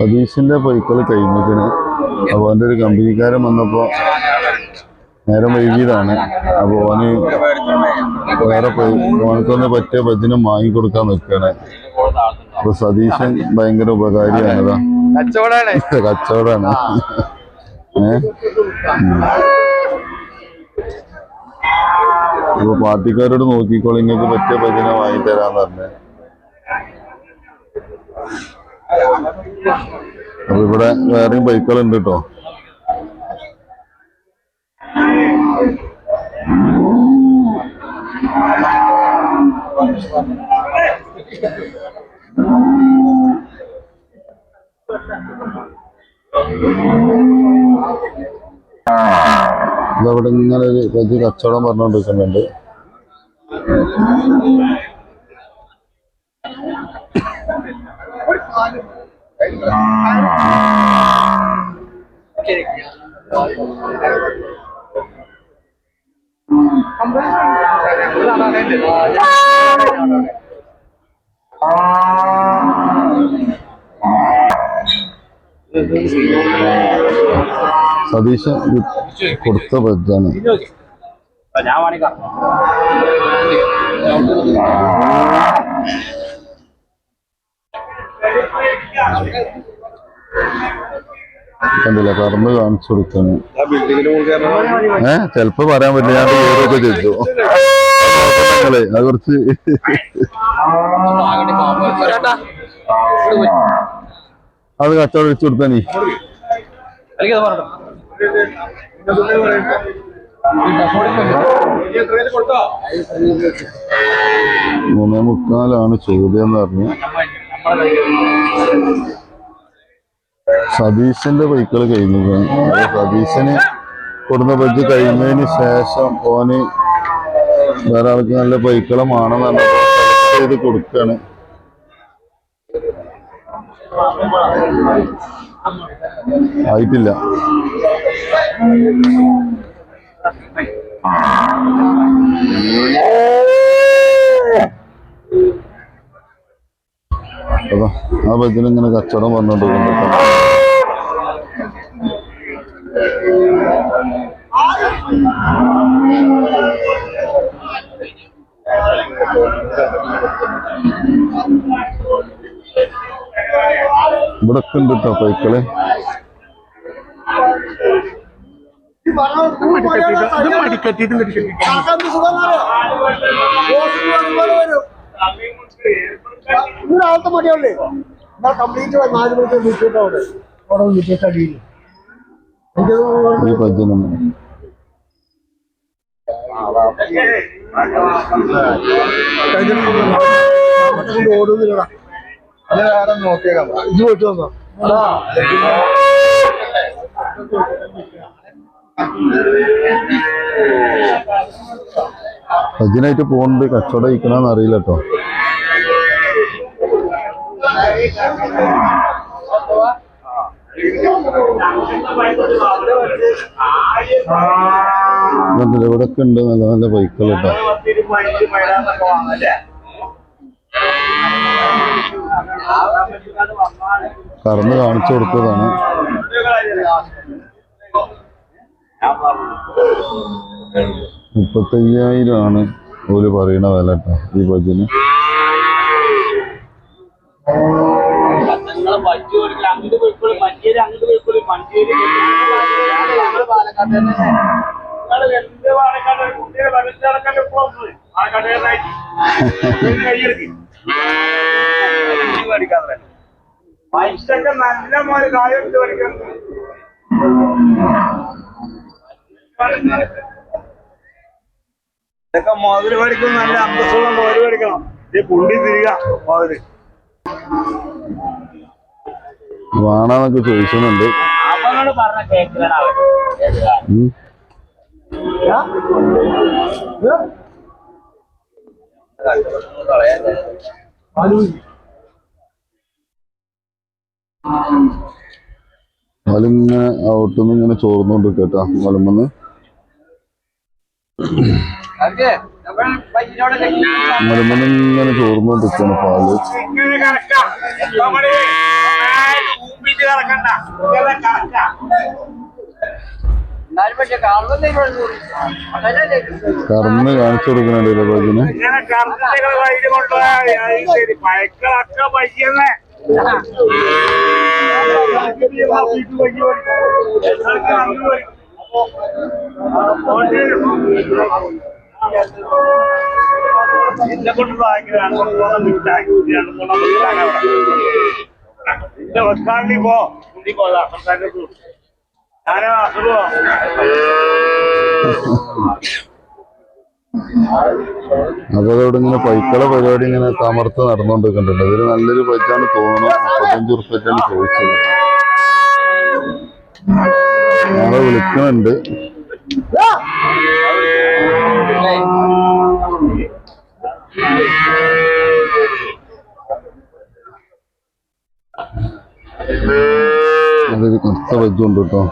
സതീഷിന്റെ പൈക്കൾ കഴിഞ്ഞിട്ട് അപ്പൊ അവന്റെ ഒരു കമ്പനിക്കാരൻ വന്നപ്പോൾ നേരം വൈകിയതാണ്. അപ്പൊ ഓന് വേറെ ഓനക്കൊന്ന് പറ്റിയ ഭജനം വാങ്ങിക്കൊടുക്കാൻ നിൽക്കുകയാണ് അപ്പൊ സതീശൻ ഭയങ്കര ഉപകാരിയാണതാ. കച്ചവടാണ്. കച്ചവടാണ്. ഏ? ഉം. അപ്പൊ പാർട്ടിക്കാരോട് നോക്കിക്കോളൂ നിങ്ങൾക്ക് പറ്റിയ ഭജനം വാങ്ങിത്തരാന്ന് പറഞ്ഞേ. അപ്പൊ ഇവിടെ വേറെയും ബൈക്കുകളുണ്ട് കേട്ടോ ഇതവിടെ ഇങ്ങനെ ഒരു വലിയ കച്ചവടം പറഞ്ഞുകൊണ്ടിരിക്കുന്നുണ്ട് സതീശ ഇത് കൊടുത്ത പറ്റാണ് ഞാൻ വാണിക്കാം കണ്ടില്ല? പറമ്പ് കാണിച്ചു കൊടുക്കുന്നു ഏഹ് ചെലപ്പോ പറയാൻ പറ്റില്ല. ഞാൻ ഏതൊക്കെ ചെയ്തു. അത് കുറച്ച് അത് കച്ചവടം വെച്ചു കൊടുത്താ നീ. മൂന്നേ മുക്കാലാണ് ചോദ്യം എന്ന് പറഞ്ഞു. സതീശന്റെ ബൈക്കുകൾ കഴിഞ്ഞിരിക്കുകയാണ് സതീശന് കൊടുന്ന ബജ്ജ് കഴിഞ്ഞതിന് ശേഷം ഓന് വേറെ ആൾക്ക് നല്ല പറഞ്ഞപ്പോൾ സെലക്ട് ചെയ്ത് കൊടുക്കാണ്. ആയിട്ടില്ല. അതാ ആ ബജ്ജിന് ഇങ്ങനെ കച്ചവടം വന്നുകൊണ്ടിരിക്കുന്നു ഇവിടെ ഉണ്ട് കേട്ടോ പൈക്കൾ. ഇത് മടിക്കട്ടിട്ട് ഇവിടാളത്തെ മടിയുള്ളേ എന്നാൽ കംപ്ലീറ്റ് നാല് മണിക്ക് വിളിച്ചിട്ട് അവിടെ അവിടെ വിളിച്ചിട്ട് അടിയിൽ ഈ ഓടുന്നില്ലടാ അത് വേറെ നോക്കിയേക്കാം. ഇത് പോയിട്ട് വന്നോ. ബജ്ജിനായിട്ട് പോകുന്നുണ്ട് കച്ചവടം ഇരിക്കണമെന്ന് അറിയില്ല കേട്ടോ. ഇവിടൊക്കെ ഉണ്ട് നല്ല നല്ല ബൈക്കുകൾ കറന്ന് കാണിച്ചു കൊടുത്തതാണ്. മുപ്പത്തയ്യായിരം ആണ് ഓര് പറയണ വില കേട്ടോ ഈ ബജ്ജിന് കൊടുക്കില്ല അങ്ങോട്ട് പോയിക്കോളി മഞ്ചേരി അങ്ങോട്ട് പോയിക്കോളി മഞ്ചേരി ഞങ്ങൾ പാലക്കാട് തന്നെ നിങ്ങൾ എന്ത് പാലക്കാട് കുട്ടികളെ വരച്ച് നടക്കണ്ട ഇപ്പോഴും പാലക്കാട്ടുകാരനായിട്ട് കൈയെടുക്ക് പഠിക്കാതെ പൈസക്ക് നല്ല മോനെ ഇതൊക്കെ മുതൽ പഠിക്കും നല്ല അന്തസ്സുള്ള മുതൽ പഠിക്കണം. ഇത് കുണ്ടി തിരിക മുതൽ വേണമെന്നൊക്കെ ചോദിക്കുന്നുണ്ട് അവനോട് അവിടുന്ന് ഇങ്ങനെ ചോർന്നോണ്ട് കേട്ടാ വലുമെന്ന് വലുമെന്ന് ഇങ്ങനെ ചോർന്നോണ്ട് നിൽക്കാണ് പാൽ കറന്ന് കാണിച്ചു ശരി. പയക്കളൊക്കെ പയ്യന്നേ എന്നെ കൊണ്ട് വാങ്ങിയതാണ് അതോടെ ഇങ്ങനെ പൈക്കള പരിപാടി ഇങ്ങനെ തമർത്ത് നടന്നുകൊണ്ടിരിക്കുന്നുണ്ട് ഇതൊരു നല്ലൊരു പൈക്കാണ് തോന്നുന്നു. മുപ്പത്തഞ്ച് ഉറുപ്പിച്ചാണ് ചോദിച്ചത്. ഞങ്ങളെ വിളിക്കുന്നുണ്ട് നല്ലൊരു വജ്ജുണ്ട് കേട്ടോ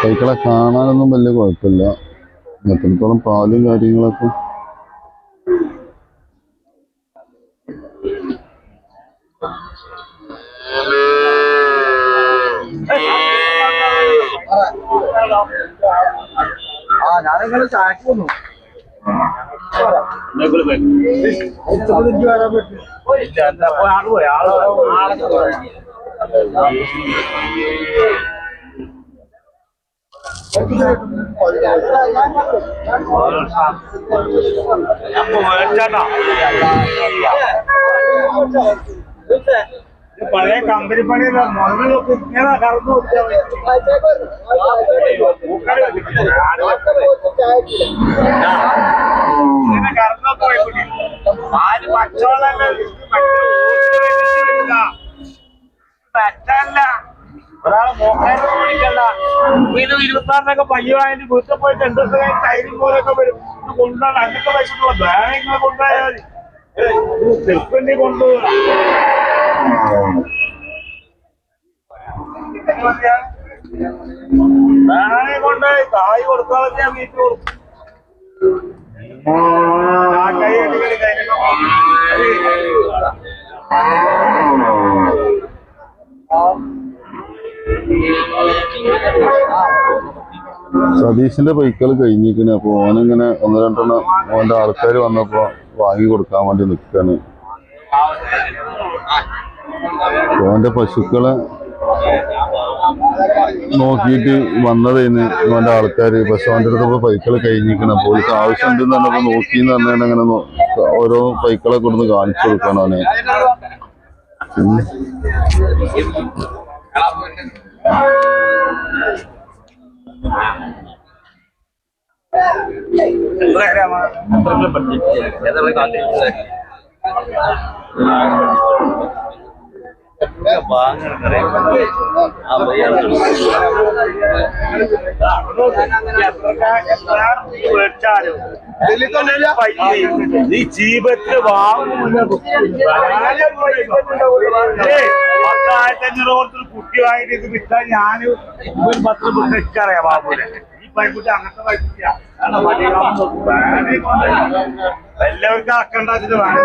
കൈക്കളെ കാണാനൊന്നും വലിയ കുഴപ്പമില്ല എത്രത്തോളം പാലും കാര്യങ്ങളൊക്കെ ആ പോയി പോയി. പഴയ കമ്പനി പണിയല്ല മുതലൊക്കെ ഇങ്ങനെ കറന്നു ഇങ്ങനെ കറന്നൊക്കെ പോയിക്കൂടി ആര് പച്ചവെള്ളം പറ്റല്ല. ഒരാളെ നോക്കാനും വിളിക്കണ്ട. ഇത് ഇരുപത്താറിനൊക്കെ പയ്യവായിട്ട് വീട്ടിൽ പോയിട്ട് രണ്ടു ദിവസം ടൈലും പോലൊക്കെ വരും. കൊണ്ടുപോകണം അങ്ങനത്തെ പൈസ ബാങ്കിങ്ങനെ കൊണ്ടുപോയാൽ മതി. ചെറുപ്പണ്ടി കൊണ്ടുപോകാം ബാങ്കെ കൊണ്ടുപോയി. കായ് കൊടുക്കാതെ ഞാൻ വീട്ടിൽ കൊടുക്കും. ആ കൈ കൈ. കഴിഞ്ഞിട്ട് സതീഷിന്റെ പൈക്കൾ കഴിഞ്ഞിരിക്കുന്നു അപ്പൊ ഓനിങ്ങനെ ഒന്ന് രണ്ടെണ്ണം ഓന്റെ ആൾക്കാർ വന്നപ്പോ വാങ്ങി കൊടുക്കാൻ വേണ്ടി നിക്കാണ്. ഓന്റെ പശുക്കളെ നോക്കിയിട്ട് വന്നതേന്ന് ഓന്റെ ആൾക്കാര്. പക്ഷെ ഓന്റെ അടുത്ത് പൈക്കൾ കഴിഞ്ഞിരിക്കണം. അപ്പോൾ ആവശ്യം ഉണ്ടെന്ന് പറഞ്ഞപ്പോ നോക്കിന്ന് പറഞ്ഞാൽ അങ്ങനെ ഓരോ പൈക്കളെ കൊടുന്ന് കാണിച്ചു കൊടുക്കണം അവനെ എത്ര പഠിച്ചു എത്ര കാത്തിരിക്കുന്നത് നീ ജീവിതത്തിൽ വാങ്ങൂല പത്തായിരത്തി അഞ്ഞൂറ് കൊടുത്തൊരു കുട്ടി വാങ്ങിട്ട് ഇത് വിറ്റാൽ ഞാൻ ഒരു പത്ത് എനിക്കറിയാം ബാബുനെ ഈ പൈപ്പിട്ട് അങ്ങനത്തെ പൈപ്പില്ല എല്ലാവർക്കും അക്കണ്ടാച്ചിട്ട് വേണം.